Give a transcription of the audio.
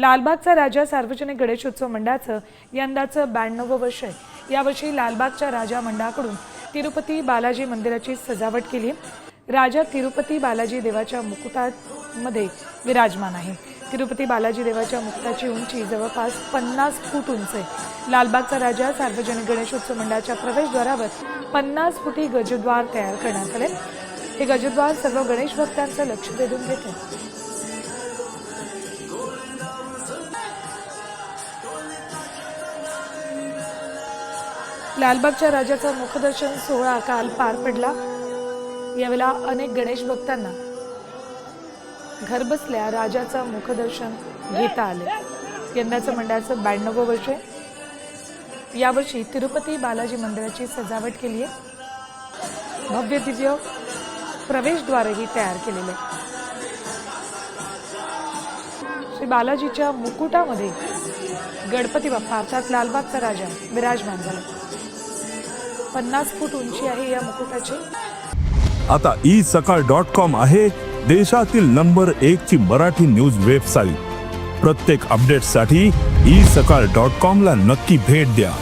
लालबागचा राजा सार्वजनिक गणेशोत्सव मंडळाचं यंदाचं ब्याण्णवं वर्ष आहे. यावर्षी लालबागच्या राजा मंडळाकडून तिरुपती बालाजी मंदिराची सजावट केली राजा तिरुपती बालाजी देवाच्या मुकुटामध्ये विराजमान आहे. तिरुपती बालाजी देवाच्या मुक्ताची उंची जवळपास पन्नास फूट उंच आहे. लालबागचा राजा सार्वजनिक गणेशोत्सव मंडळाच्या प्रवेशद्वारावर पन्नास फुटी गजद्वार तयार करण्यात आले. हे गजद्वार सर्व गणेश भक्तांचं लक्ष वेधून घेते. लालबागच्या राजाचा मुखदर्शन सोहळा काल पार पडला. यावेळेला अनेक गणेश भक्तांना घरबसल्या राजाचं मुखदर्शन घेता आले. यंदाचं मंडळाचं ब्याण्णवं वर्ष आहे. यावर्षी तिरुपती बालाजी मंदिराची सजावट केली आहे. भव्य दिव्य प्रवेशद्वारही तयार केलेले श्री बालाजीच्या मुकुटामध्ये गणपती बाप्पा अर्थात लालबागचा राजा विराजमान झाला. पन्नास फूट उंची आहे या मुकुटाची. आता ई सकाळ डॉट कॉम आहे देशातील नंबर एक ची मराठी न्यूज वेबसाईट. प्रत्येक अपडेटसाठी ई सकाळ डॉट कॉम ला नक्की भेट द्या.